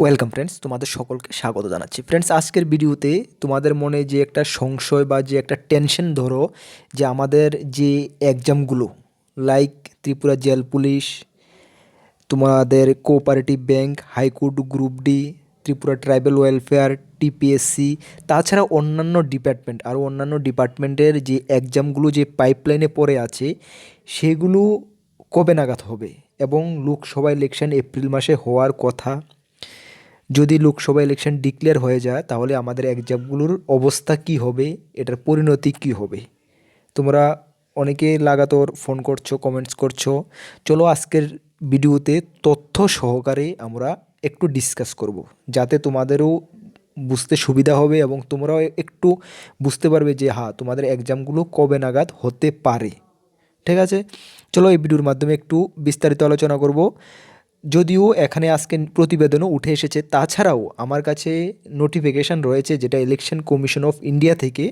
Welcome friends তোমাদের সকলকে স্বাগত জানাচ্ছি। ফ্রেন্ডস আজকের ভিডিওতে তোমাদের মনে যে একটা সংশয় বা যে একটা টেনশন ধরো, যে আমাদের যে এক্সামগুলো লাইক ত্রিপুরা জেল পুলিশ, তোমাদের cooperative bank high court group D Tripura tribal welfare TPSC তাছাড়া অন্যান্য ডিপার্টমেন্ট আরও অন্যান্য ডিপার্টমেন্টের যে এক্সামগুলো যে পাইপলাইনে পড়ে আছে, সেগুলো কবে নাগাদ হবে? এবং লোকসভা ইলেকশন এপ্রিল মাসে হওয়ার কথা যদি লোকসভা ইলেকশন ডিক্লেয়ার হয়ে যায়, তাহলে আমাদের এক্সামগুলোর অবস্থা কি হবে? এটার পরিণতি কি হবে? তোমরা অনেকে লাগাতার ফোন করছ কমেন্টস করছ। চলো আজকের ভিডিওতে তথ্য সহকারে আমরা একটু ডিসকাস করব। যাতে তোমাদেরও বুঝতে সুবিধা হবে এবং তোমরাও একটু বুঝতে পারবে যে হ্যাঁ তোমাদের এক্সামগুলো কবে নাগাদ হতে পারে। ঠিক আছে? চলো এই ভিডিওর মাধ্যমে একটু বিস্তারিত আলোচনা করব। যদিও এখানে আজকে প্রতিবেদনও উঠে এসেছে, তাছাড়াও আমার কাছে নোটিফিকেশান রয়েছে যেটা ইলেকশন কমিশন অফ ইন্ডিয়া থেকে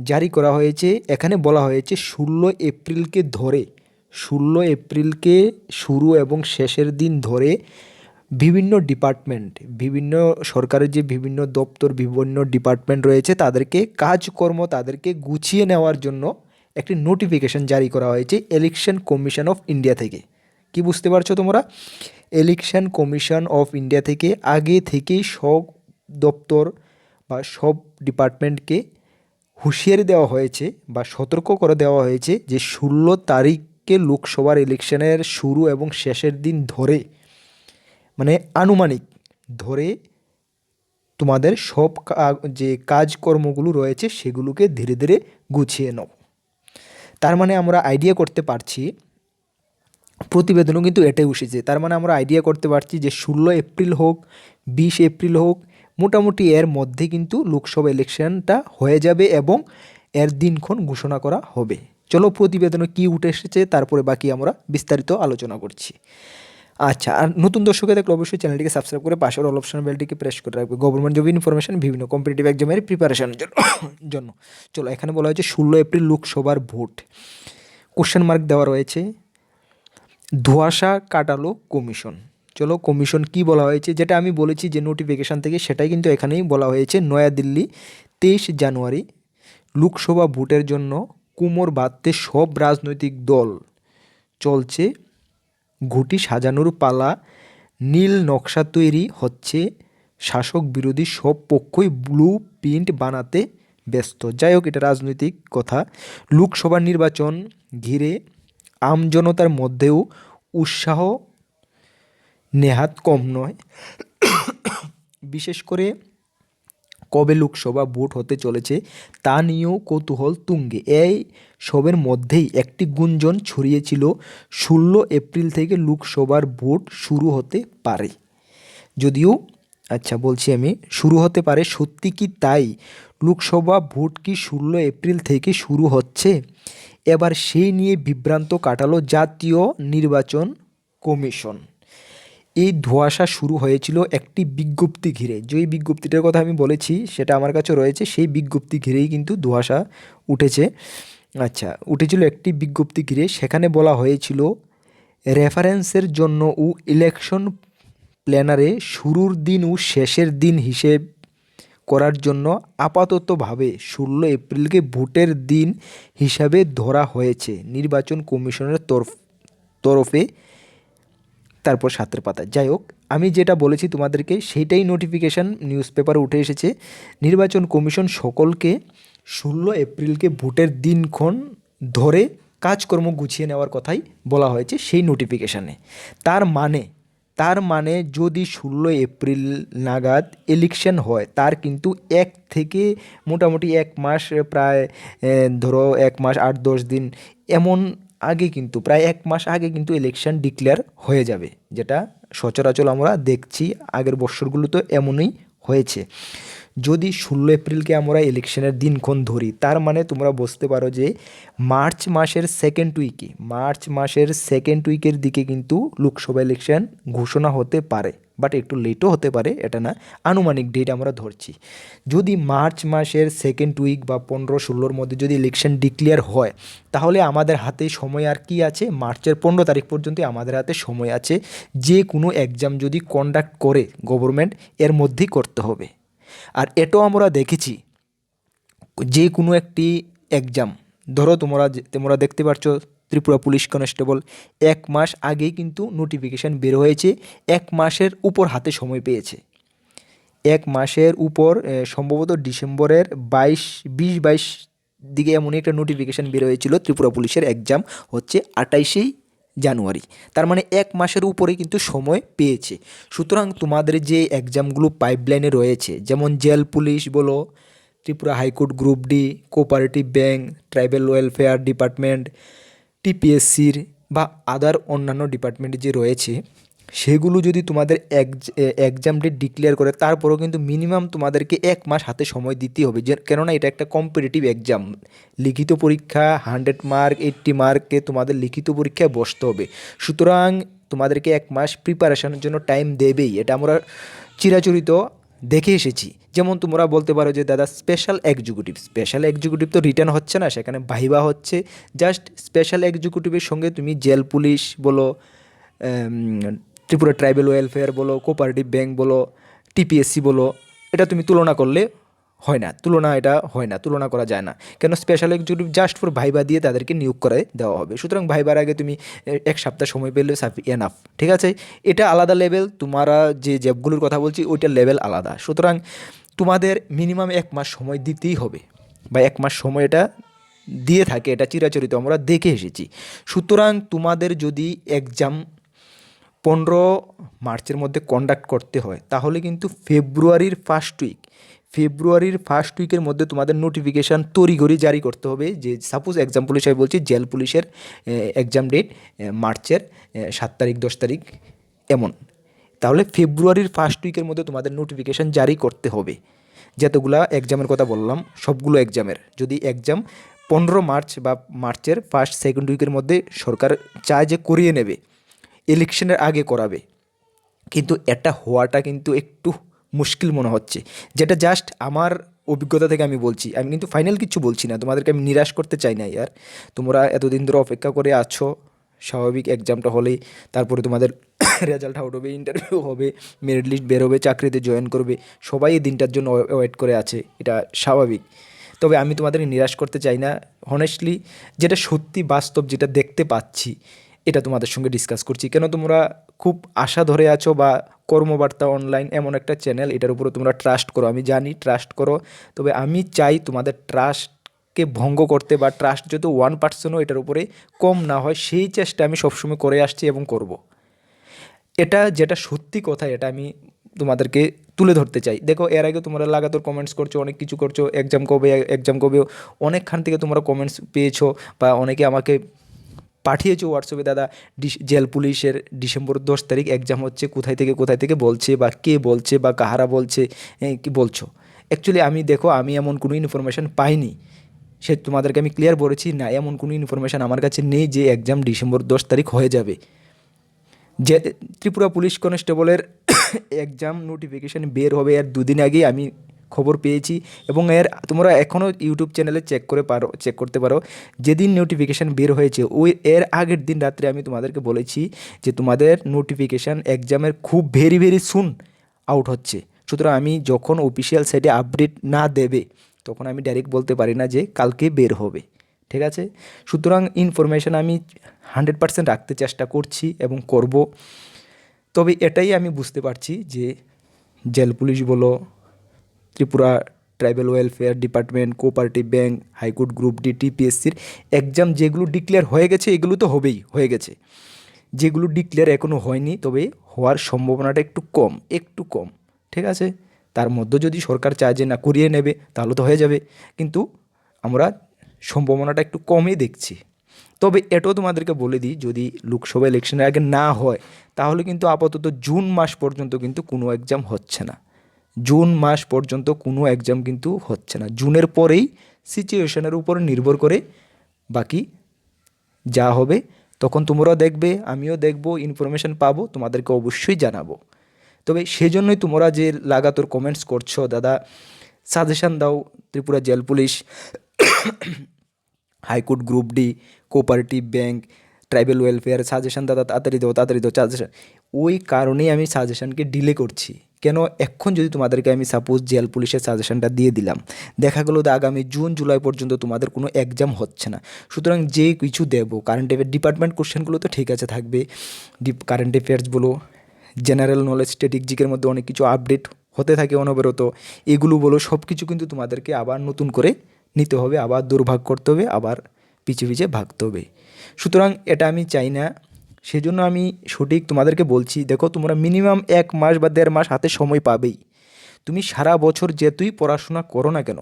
জারি করা হয়েছে। এখানে বলা হয়েছে, ষোলো এপ্রিলকে ধরে, ষোলো এপ্রিলকে শুরু এবং শেষের দিন ধরে বিভিন্ন ডিপার্টমেন্ট বিভিন্ন সরকারের যে বিভিন্ন দপ্তর, বিভিন্ন ডিপার্টমেন্ট রয়েছে, তাদেরকে কাজকর্ম তাদেরকে গুছিয়ে নেওয়ার জন্য একটি নোটিফিকেশন জারি করা হয়েছে ইলেকশন কমিশন অফ ইন্ডিয়া থেকে। কি বুঝতে পারছ তোমরা? ইলেকশন কমিশন অফ ইন্ডিয়া থেকে আগে থেকেই সব দপ্তর বা সব ডিপার্টমেন্টকে হুঁশিয়ারি দেওয়া হয়েছে বা সতর্ক করে দেওয়া হয়েছে যে ষোলো তারিখকে লোকসভার ইলেকশনের শুরু এবং শেষের দিন ধরে মানে আনুমানিক ধরে তোমাদের সব যে কাজকর্মগুলো রয়েছে সেগুলোকে ধীরে ধীরে গুছিয়ে নাও। তার মানে আমরা আইডিয়া করতে পারছি প্রতিবেদনও কিন্তু এটাই উঠেছে। তার মানে আমরা আইডিয়া করতে পারছি যে ষোলো এপ্রিল হোক, বিশ এপ্রিল হোক, মোটামুটি এর মধ্যে কিন্তু লোকসভা ইলেকশনটা হয়ে যাবে এবং এর দিনক্ষণ ঘোষণা করা হবে। চলো প্রতিবেদনে কি উঠে এসেছে, তারপরে বাকি আমরা বিস্তারিত আলোচনা করছি। আচ্ছা আর নতুন দর্শকে দেখলে অবশ্যই চ্যানেলটিকে সাবস্ক্রাইব করে পাশের অল অপশন বেলটিকে প্রেস করে রাখবে। গভর্নমেন্ট জব ইনফরমেশন বিভিন্ন কম্পিটিটিভ এক্সামের প্রিপারেশনের জন্য। জন্য। চলো, এখানে বলা হয়েছে ষোলো এপ্রিল লোকসভার ভোট। কোশ্চেন মার্ক দেওয়া রয়েছে। ধোঁয়াশা কাটালো কমিশন। চলো কমিশন কি বলা হয়েছে, যেটা আমি বলেছি যে নোটিফিকেশান থেকে, সেটাই কিন্তু এখানেই বলা হয়েছে। নয়াদিল্লি, তেইশ জানুয়ারি, লোকসভা ভোটের জন্য কুমোর বাঁধতে সব রাজনৈতিক দল চলছে। ঘুটি সাজানোর পালা, নীল নকশা তৈরি হচ্ছে, শাসক বিরোধী সব পক্ষই ব্লু প্রিন্ট বানাতে ব্যস্ত। যাই হোক, এটা রাজনৈতিক কথা। লোকসভা নির্বাচন ঘিরে আমজনতার মধ্যেও উৎসাহ নেহাত কম নয়। বিশেষ করে কবে লোকসভা ভোট হতে চলেছে তা নিয়েও কৌতূহল তুঙ্গে। এই সবের মধ্যেই একটি গুঞ্জন ছড়িয়েছিল, ষোলো এপ্রিল থেকে লোকসভার ভোট শুরু হতে পারে। যদিও আচ্ছা বলছি আমি, শুরু হতে পারে সত্যি কি তাই? লোকসভা ভোট কি ষোলো এপ্রিল থেকে শুরু হচ্ছে? এবার সেই নিয়ে বিভ্রান্ত কাটালো জাতীয় নির্বাচন কমিশন। এই ধোঁয়াশা শুরু হয়েছিল একটি বিজ্ঞপ্তি ঘিরে। যেই বিজ্ঞপ্তিটার কথা আমি বলেছি, সেটা আমার কাছে রয়েছে, সেই বিজ্ঞপ্তি ঘিরেই কিন্তু ধোঁয়াশা উঠেছে। আচ্ছা উঠেছিল একটি বিজ্ঞপ্তি ঘিরে, সেখানে বলা হয়েছিল, রেফারেন্সের জন্য ও ইলেকশন প্ল্যানারে শুরুর দিন ও শেষের দিন হিসেব করার জন্য আপাততভাবে ষোলো এপ্রিলকে ভোটের দিন হিসাবে ধরা হয়েছে নির্বাচন কমিশনের তরফ তরফে, তারপর সাতের পাতা যাই হোক, আমি যেটা বলেছি তোমাদেরকে, সেইটাই নোটিফিকেশান নিউজ পেপারে উঠে এসেছে। নির্বাচন কমিশন সকলকে ষোলো এপ্রিলকে ভোটের দিনক্ষণ ধরে কাজকর্ম গুছিয়ে নেওয়ার কথাই বলা হয়েছে সেই নোটিফিকেশানে তার মানে তার মানে যদি ষোলো এপ্রিল নাগাদ ইলেকশন হয়, তার কিন্তু এক থেকে মোটামুটি এক মাস প্রায় ধরো এক মাস আট দশ দিন এমন আগে কিন্তু, প্রায় এক মাস আগে কিন্তু ইলেকশন ডিক্লেয়ার হয়ে যাবে, যেটা সচরাচর আমরা দেখছি আগের বছরগুলো তো এমনই হয়েছে। যদি ষোলো এপ্রিলকে আমরা ইলেকশনের দিনক্ষণ ধরি, তার মানে তোমরা বুঝতে পারো যে মার্চ মাসের সেকেন্ড উইকে মার্চ মাসের সেকেন্ড উইকের দিকে কিন্তু লোকসভা ইলেকশন ঘোষণা হতে পারে বাট একটু লেটও হতে পারে, এটা না, আনুমানিক ডেট আমরা ধরছি। যদি মার্চ মাসের সেকেন্ড উইক বা পনেরো ষোলোর মধ্যে যদি ইলেকশন ডিক্লেয়ার হয়, তাহলে আমাদের হাতে সময় আর কি আছে? মার্চের পনেরো তারিখ পর্যন্ত আমাদের হাতে সময় আছে, যে কোনো এক্সাম যদি কন্ডাক্ট করে গভর্নমেন্ট এর মধ্যেই করতে হবে। আর এটাও আমরা দেখেছি। যে কোনো একটি এক্সাম ধরো তোমরা তোমরা দেখতে পাচ্ছ ত্রিপুরা পুলিশ কনস্টেবল, এক মাস আগেই কিন্তু নোটিফিকেশান বের হয়েছে, এক মাসের উপর হাতে সময় পেয়েছে। এক মাসের উপর সম্ভবত ডিসেম্বরের বাইশ, বিশ বাইশ দিকে এমনই একটা নোটিফিকেশান বের হয়েছিল ত্রিপুরা পুলিশের এক্সাম হচ্ছে আটাইশেই জানুয়ারি। তার মানে এক মাসের উপরে কিন্তু সময় পেয়েছে। সুতরাং তোমাদের যে এক্সামগুলো পাইপলাইনে রয়েছে, যেমন জেল পুলিশ বলো, Tripura high court group D cooperative bank tribal welfare department টিপিএসসির বা আদার অন্যান্য ডিপার্টমেন্ট যে রয়েছে সেগুলো যদি তোমাদের এক্সাম ডেট ডিক্লেয়ার করে, তারপরেও কিন্তু মিনিমাম তোমাদেরকে এক মাস হাতে সময় দিতেই হবে। যে, কেননা এটা একটা কম্পিটিটিভ এক্সাম লিখিত পরীক্ষা হান্ড্রেড মার্ক এইট্টি মার্কে তোমাদের লিখিত পরীক্ষায় বসতে হবে। সুতরাং তোমাদেরকে এক মাস প্রিপারেশনের জন্য টাইম দেবেই। এটা আমরা চিরাচরিত দেখে এসেছি। যেমন তোমরা বলতে পারো যে, দাদা স্পেশাল এক্সিকিউটিভ স্পেশাল এক্সিকিউটিভ তো রিটার্ন হচ্ছে না, সেখানে ভাইবা হচ্ছে। জাস্ট স্পেশাল এক্সিকিউটিভের সঙ্গে তুমি জেল পুলিশ বলো ত্রিপুরা ট্রাইবেল ওয়েলফেয়ার বলো কোঅপারেটিভ ব্যাংক বলো, টিপিএসসি বলো, এটা তুমি তুলনা করলে হয় না। তুলনা এটা হয় না, তুলনা করা যায় না। কেন? Special executive just for viva দিয়ে তাদেরকে নিয়োগ করে দেওয়া হবে। সুতরাং ভাইবার আগে তুমি এক সপ্তাহ সময় পেলে সাফি এনাফ ঠিক আছে? এটা আলাদা লেভেল তোমারা যে জ্যাবগুলোর কথা বলছি, ওইটার লেভেল আলাদা। সুতরাং তোমাদের মিনিমাম এক মাস সময় দিতেই হবে, বা এক মাস সময় এটা দিয়ে থাকে, এটা চিরাচরিত, আমরা দেখে এসেছি। সুতরাং তোমাদের যদি এক্সাম পনেরো মার্চের মধ্যে কন্ডাক্ট করতে হয়। তাহলে কিন্তু ফেব্রুয়ারির ফার্স্ট উইক ফেব্রুয়ারির ফার্স্ট উইকের মধ্যে তোমাদের নোটিফিকেশান তড়িঘড়ি জারি করতে হবে যে সাপোজ এক্সাম্পল হিসাবে বলছি জেল পুলিশের এক্সাম ডেট মার্চের সাত তারিখ, দশ তারিখ, এমন। তাহলে ফেব্রুয়ারির ফার্স্ট উইকের মধ্যে তোমাদের নোটিফিকেশান জারি করতে হবে। যতগুলা এক্সামের কথা বললাম, সবগুলো এক্সামের যদি এক্সাম পনেরো মার্চ বা মার্চের ফার্স্ট সেকেন্ড উইকের মধ্যে সরকার চায় যে করিয়ে নেবে ইলেকশনের আগে করাবে। কিন্তু এটা হওয়াটা কিন্তু একটু মুশকিল মনে হচ্ছে। যেটা জাস্ট আমার অভিজ্ঞতা থেকে আমি বলছি। আমি কিন্তু ফাইনাল কিছু বলছি না। তোমাদেরকে আমি নিরাশ করতে চাই না ইয়ার। তোমরা এতদিন ধরে অপেক্ষা করে আছো। স্বাভাবিক এক্সামটা হলেই তারপরে তোমাদের রেজাল্ট আউট হবে ইন্টারভিউ হবে মেরিট লিস্ট বেরোবে চাকরিতে জয়েন করবে। সবাই এই দিনটার জন্য ওয়েট করে আছে। এটা স্বাভাবিক। তবে আমি তোমাদের নিরাশ করতে চাই না। হনেস্টলি যেটা সত্যি বাস্তব, যেটা দেখতে পাচ্ছি এটা তোমাদের সঙ্গে ডিসকাস করছি। কেন তোমরা খুব আশা ধরে আছো বা কর্মবার্তা অনলাইন এমন একটা চ্যানেল এটার উপরে তোমরা ট্রাস্ট করো। আমি জানি ট্রাস্ট করো, তবে আমি চাই তোমাদের ট্রাস্টকে ভঙ্গ করতে বা ট্রাস্ট যদি ওয়ান পার্সেন্টও এটার উপরে কম না হয়, সেই চেষ্টা আমি সবসময় করে আসছি এবং করব। এটা যেটা সত্যি কথা, এটা আমি তোমাদেরকে তুলে ধরতে চাই। দেখো, এর আগে তোমরা লাগাতার কমেন্টস করছ, অনেক কিছু করছ এক্সাম কবে এক্সাম কবে, অনেকখান থেকে তোমরা কমেন্টস পেয়েছ বা অনেকে আমাকে পাঠিয়েছো হোয়াটসঅ্যাপে দাদা জেল পুলিশের ডিসেম্বর দশ তারিখ এক্সাম হচ্ছে, কোথায় থেকে কোথায় থেকে বলছে বা কে বলছে বা কাহারা বলছে কি বলছো? অ্যাকচুয়ালি আমি দেখো, আমি এমন কোনো ইনফরমেশান পাইনি। সে তোমাদেরকে আমি ক্লিয়ার বলেছি, না, এমন কোনো ইনফরমেশান আমার কাছে নেই যে এক্সাম ডিসেম্বর দশ তারিখ হয়ে যাবে। যে ত্রিপুরা পুলিশ কনস্টেবলের এক্সাম নোটিফিকেশান বের হবে এর দুদিন আগেই আমি খবর পেয়েছি এবং এর তোমরা এখনও ইউটিউব চ্যানেলে চেক করে পারো চেক করতে পারো। যেদিন নোটিফিকেশান বের হয়েছে, ওই এর আগের দিন রাত্রে আমি তোমাদেরকে বলেছি যে তোমাদের নোটিফিকেশান এক্সামের খুব ভেরি ভেরি সুন আউট হচ্ছে। সুতরাং আমি যখন অফিসিয়াল সাইটে আপডেট না দেবে, তখন আমি ডাইরেক্ট বলতে পারি না যে কালকে বের হবে। ঠিক আছে? সুতরাং ইনফরমেশান আমি হান্ড্রেড পার্সেন্ট রাখতে চেষ্টা করছি এবং করব। তবে এটাই আমি বুঝতে পারছি যে জেল পুলিশ বলো Tripura tribal welfare department cooperative bank, high court group D টিপিএসসির exam যেগুলো ডিক্লেয়ার হয়ে গেছে, এগুলো তো হবেই, হয়ে গেছে। যেগুলো ডিক্লেয়ার এখনও হয়নি, তবে হওয়ার সম্ভাবনাটা একটু কম একটু কম, ঠিক আছে? তার মধ্যে যদি সরকার চায় যে না, করিয়ে নেবে, তাহলে তো হয়ে যাবে। কিন্তু আমরা সম্ভাবনাটা একটু কমই দেখছি। তবে এটাও তোমাদেরকে বলে দিই, যদি লোকসভা ইলেকশনের আগে না হয়, তাহলে কিন্তু আপাতত জুন মাস পর্যন্ত কিন্তু কোনো এক্সাম হচ্ছে না। জুন মাস পর্যন্ত কোনো এক্সাম কিন্তু হচ্ছে না। জুনের পরেই সিচুয়েশনের উপর নির্ভর করে বাকি যা হবে, তখন তোমরাও দেখবে, আমিও দেখব ইনফরমেশন পাবো, তোমাদেরকে অবশ্যই জানাব। তবে সেজন্যই তোমরা যে লাগাতর কমেন্টস করছ, দাদা সাজেশান দাও, Tripura jail police, high court group D cooperative bank tribal welfare suggestion দাদা, তাড়াতাড়ি দাও তাড়াতাড়ি দাও সাজেশন ওই কারণেই আমি সাজেশানকে ডিলে করছি। কেন এখন যদি তোমাদেরকে আমি সাপোজ জেল পুলিশের সাজেশনটা দিয়ে দিলাম, দেখা গেলো আগামী জুন, জুলাই পর্যন্ত তোমাদের কোনো এক্সাম হচ্ছে না। সুতরাং যে কিছু দেবো কারেন্ট অ্যাফেয়ার ডিপার্টমেন্ট কোশ্চেনগুলো তো ঠিক আছে থাকবে। ডিপ কারেন্ট অ্যাফেয়ার্স বলো জেনারেল নলেজ স্ট্র্যাটেজিকের মধ্যে অনেক কিছু আপডেট হতে থাকে অনবরত। এগুলো বলো সব কিছু কিন্তু তোমাদেরকে আবার নতুন করে নিতে হবে, আবার দুর্ভাগ করতে হবে, আবার পিছে পিছে ভাগতে হবে। সুতরাং এটা আমি চাই না। সেজন্য আমি সঠিক তোমাদেরকে বলছি, দেখো তোমরা মিনিমাম এক মাস বা দেড় মাস হাতে সময় পাবেই। তুমি সারা বছর যেতুই পড়াশোনা করো না কেন,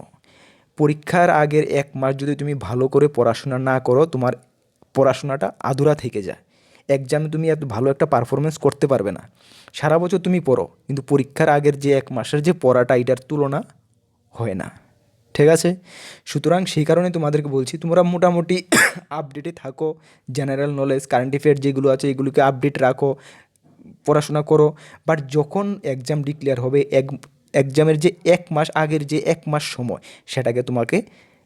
পরীক্ষার আগের এক মাস যদি তুমি ভালো করে পড়াশোনা না করো, তোমার পড়াশোনাটা আধুরা থেকে যায়। এক্সামে তুমি এত ভালো একটা পারফরমেন্স করতে পারবে না। সারা বছর তুমি পড়ো, কিন্তু পরীক্ষার আগের যে এক মাসের যে পড়াটা, এটার তুলনা হয় না। ঠিক আছে? সুতরাং সেই কারণে তোমাদেরকে বলছি, তোমরা মোটামুটি আপডেটে থাকো জেনারেল নলেজ কারেন্ট অ্যাফেয়ার যেগুলো আছে, এগুলোকে আপডেট রাখো, পড়াশোনা করো। বাট যখন এক্সাম ডিক্লেয়ার হবে, এক এক্সামের যে এক মাস আগের যে এক মাস সময়, সেটাকে তোমাকে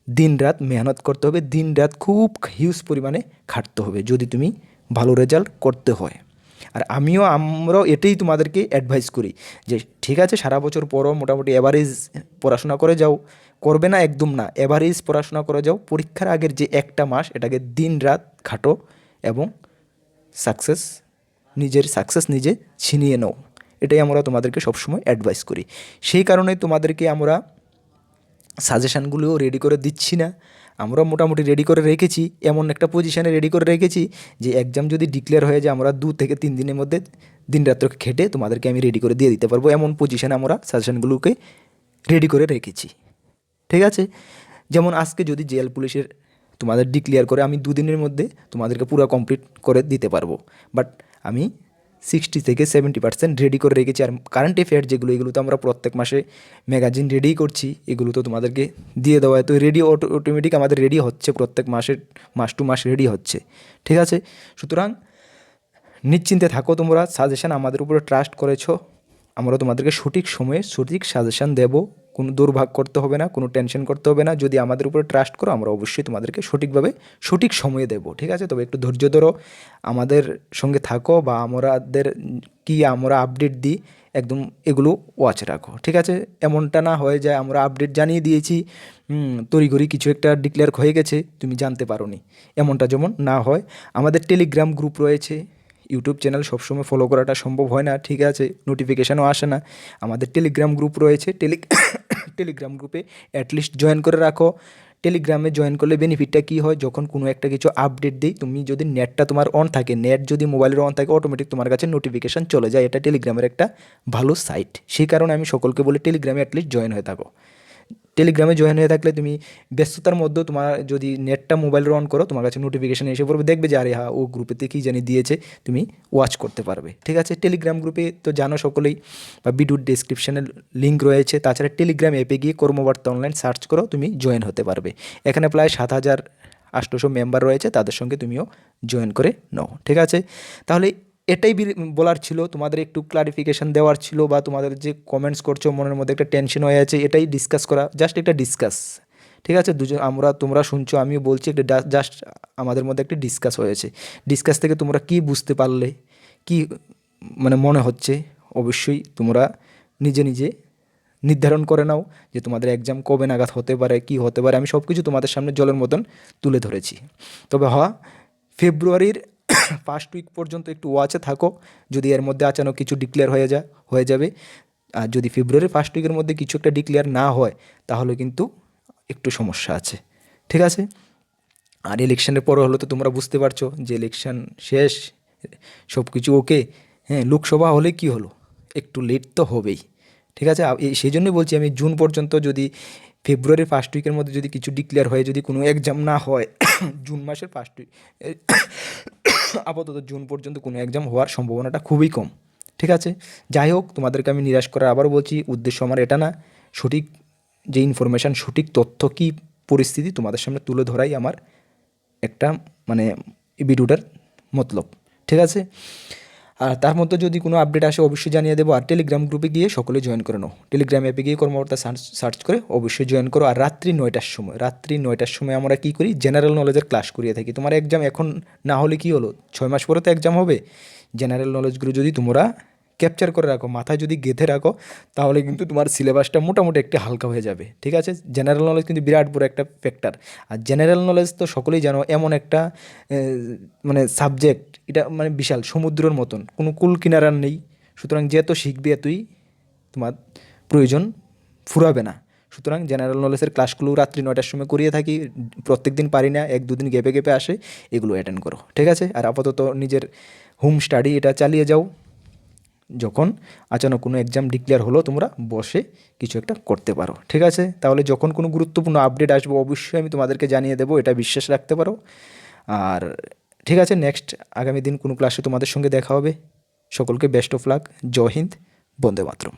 দিন রাত মেহনত করতে হবে। দিন রাত খুব হিউজ পরিমাণে খাটতে হবে, যদি তুমি ভালো রেজাল্ট করতে হয়। আর আমিও, আমরাও এটাই তোমাদেরকে অ্যাডভাইস করি যে, ঠিক আছে, সারা বছর পরও মোটামুটি অ্যাভারেজ পড়াশোনা করে যাও। করবে না, একদম না। এভারেজ পড়াশোনা করে যাও। পরীক্ষার আগের যে একটা মাস, এটাকে দিন রাত খাটো এবং সাকসেস নিজের সাকসেস নিজে ছিনিয়ে নাও। এটাই আমরা তোমাদেরকে সবসময় অ্যাডভাইস করি। সেই কারণে তোমাদেরকে আমরা সাজেশানগুলোও রেডি করে দিচ্ছি না। আমরা মোটামুটি রেডি করে রেখেছি। এমন একটা পজিশানে রেডি করে রেখেছি যে এক্সাম যদি ডিক্লেয়ার হয়ে যায়, আমরা দু থেকে তিন দিনের মধ্যে দিন রাত্র খেটে তোমাদেরকে আমি রেডি করে দিয়ে দিতে পারব। এমন পজিশানে আমরা সাজেশানগুলোকে রেডি করে রেখেছি। ঠিক আছে? যেমন আজকে যদি জেল পুলিশের তোমাদের ডিক্লিয়ার করে, আমি দুদিনের মধ্যে তোমাদেরকে পুরো কমপ্লিট করে দিতে পারব। বাট আমি সিক্সটি থেকে সেভেন্টি পার্সেন্ট রেডি করে রেখেছি আর কারেন্ট অ্যাফেয়ার যেগুলো এগুলো তো আমরা প্রত্যেক মাসে ম্যাগাজিন রেডিই করছি, এগুলো তো তোমাদেরকে দিয়ে দেওয়া হয়। তো রেডি অটোমেটিক আমাদের রেডি হচ্ছে, প্রত্যেক মাসের, মাস টু মাস রেডি হচ্ছে। ঠিক আছে? সুতরাং নিশ্চিন্তে থাকো তোমরা সাজেশান আমাদের উপরে ট্রাস্ট করেছ। আমরা তোমাদেরকে সঠিক সময়ে সঠিক সাজেশান দেব। কোনো দুর্ভাগ করতে হবে না, কোনো টেনশন করতে হবে না। যদি আমাদের উপরে ট্রাস্ট করো, আমরা অবশ্যই তোমাদেরকে সঠিকভাবে সঠিক সময়ে দেব, ঠিক আছে? তবে একটু ধৈর্য ধরো, আমাদের সঙ্গে থাকো বা আমাদের কি আমরা আপডেট দিই, একদম এগুলো ওয়াচ রাখো, ঠিক আছে? এমনটা না হয়ে যায়, আমরা আপডেট জানিয়ে দিয়েছি তড়িঘড়ি কিছু একটা ডিক্লেয়ার হয়ে গেছে, তুমি জানতে পারো নি এমনটা যেমন না হয়, আমাদের টেলিগ্রাম গ্রুপ রয়েছে। ইউটিউব চ্যানেল সবসময় ফলো করাটা সম্ভব হয় না, ঠিক আছে? নোটিফিকেশানও আসে না। আমাদের টেলিগ্রাম গ্রুপ রয়েছে। টেলি টেলিগ্রাম গ্রুপে অ্যাটলিস্ট জয়েন করে রাখো। টেলিগ্রামে জয়েন করলে বেনিফিটটা কী হয়? যখন কোনো একটা কিছু আপডেট দিই, তুমি যদি নেটটা তোমার অন থাকে নেট যদি মোবাইলের অন থাকে অটোমেটিক তোমার কাছে নোটিফিকেশান চলে যায়। এটা টেলিগ্রামের একটা ভালো সাইট সেই কারণে আমি সকলকে বলি টেলিগ্রামে অ্যাটলিস্ট জয়েন হয়ে থাকো। টেলিগ্রামে জয়েন হয়ে থাকলে তুমি ব্যস্ততার মধ্যেও তোমার যদি নেটটা মোবাইল অন করো, তোমার কাছে নোটিফিকেশান এসে পড়বে, দেখবে যে, আরে হ্যাঁ ও গ্রুপেতে কী জানি দিয়েছে, তুমি ওয়াচ করতে পারবে। ঠিক আছে? টেলিগ্রাম গ্রুপে তো জানো সকলেই, বা ভিডিওর ডিসক্রিপশানে লিঙ্ক রয়েছে। তাছাড়া টেলিগ্রাম অ্যাপে গিয়ে কর্মবার্তা অনলাইন সার্চ করো, তুমি জয়েন হতে পারবে। এখানে প্রায় সাত হাজার আটশোশো মেম্বার রয়েছে, তাদের সঙ্গে তুমিও জয়েন করে নাও। ঠিক আছে? তাহলে এটাই বলার ছিল, তোমাদের একটু ক্লারিফিকেশান দেওয়ার ছিল বা তোমাদের যে কমেন্টস করছ, মনের মধ্যে একটা টেনশন হয়ে আছে, এটাই ডিসকাস করা জাস্ট একটা ডিসকাস ঠিক আছে? দুজন, আমরা, তোমরা শুনছো, আমিও বলছি, একটা জাস্ট আমাদের মধ্যে একটা ডিসকাস হয়েছে। ডিসকাস থেকে তোমরা কি বুঝতে পারলে, কি মানে মনে হচ্ছে, অবশ্যই তোমরা নিজে নিজে নির্ধারণ করে নাও যে তোমাদের এক্সাম কবে নাগাদ হতে পারে, কি হতে পারে। আমি সব কিছু তোমাদের সামনে জলের মতন তুলে ধরেছি। তবে হ, ফেব্রুয়ারির ফার্স্ট উইক পর্যন্ত একটু ওয়াচে থাকো, যদি এর মধ্যে আচানক কিছু ডিক্লেয়ার হয়ে যায়, হয়ে যাবে। আর যদি ফেব্রুয়ারি ফার্স্ট উইকের মধ্যে কিছু একটা ডিক্লেয়ার না হয়, তাহলে কিন্তু একটু সমস্যা আছে। ঠিক আছে? আর ইলেকশনের পরে হলো তো তোমরা বুঝতে পারছ যে ইলেকশন শেষ সব কিছু ওকে হ্যাঁ লোকসভা হলে কি হলো? একটু লেট তো হবেই। ঠিক আছে? সেই জন্যই বলছি আমি জুন পর্যন্ত যদি ফেব্রুয়ারি ফার্স্ট উইকের মধ্যে যদি কিছু ডিক্লেয়ার হয়, যদি কোনো এক্সাম না হয় জুন মাসের ফার্স্ট উইক আপাতত জুন পর্যন্ত কোনো এক্সাম হওয়ার সম্ভাবনাটা খুবই কম। ঠিক আছে? যাই হোক, তোমাদেরকে আমি নিরাশ করার আবার বলছি, উদ্দেশ্য আমার এটা না, সঠিক যে ইনফরমেশান সঠিক তথ্য কী পরিস্থিতি তোমাদের সামনে তুলে ধরাই আমার একটা মানে ভিডিওটার মতলব। ঠিক আছে? আর তার মধ্যে যদি কোনো আপডেট আসে, অবশ্যই জানিয়ে দেবো। আর টেলিগ্রাম গ্রুপে গিয়ে সকলে জয়েন করে নাও। টেলিগ্রাম অ্যাপে গিয়ে কর্মকর্তা সার্চ করে অবশ্যই জয়েন করো। আর রাত্রি নয়টার সময়, রাত্রি নয়টার সময় আমরা কী করি? জেনারেল নলেজের ক্লাস করিয়ে থাকি। তোমার এক্সাম এখন না হলে কী হলো? ছয় মাস পরে তো এক্সাম হবে। জেনারেল নলেজগুলো যদি তোমরা ক্যাপচার করে রাখো, মাথায় যদি গেঁথে রাখো, তাহলে কিন্তু তোমার সিলেবাসটা মোটামুটি একটু হালকা হয়ে যাবে। ঠিক আছে? জেনারেল নলেজ কিন্তু বিরাট বড় একটা ফ্যাক্টর আর জেনারেল নলেজ তো সকলেই জানো, এমন একটা মানে সাবজেক্ট এটা মানে বিশাল, সমুদ্রের মতন। কোনো কুল কিনারার নেই। সুতরাং যে তো শিখবে এতই তোমার প্রয়োজন ফুরাবে না। সুতরাং জেনারেল নলেজের ক্লাসগুলো রাত্রি নয়টার সময় করিয়ে থাকি প্রত্যেক দিন পারি না, এক দুদিন গেপে গেপে আসে, এগুলো অ্যাটেন্ড করো, ঠিক আছে? আর আপাতত নিজের হোম স্টাডি এটা চালিয়ে যাও। যখন আচানক কোনো এক্সাম ডিক্লেয়ার হলো, তোমরা বসে কিছু একটা করতে পারো, ঠিক আছে? তাহলে যখন কোনো গুরুত্বপূর্ণ আপডেট আসবে, অবশ্যই আমি তোমাদেরকে জানিয়ে দেবো, এটা বিশ্বাস রাখতে পারো। আর ঠিক আছে নেক্সট আগামী দিন কোনো ক্লাসে তোমাদের সঙ্গে দেখা হবে। সকলকে বেস্ট অফ লাক জয় হিন্দ, বন্দে মাতরম।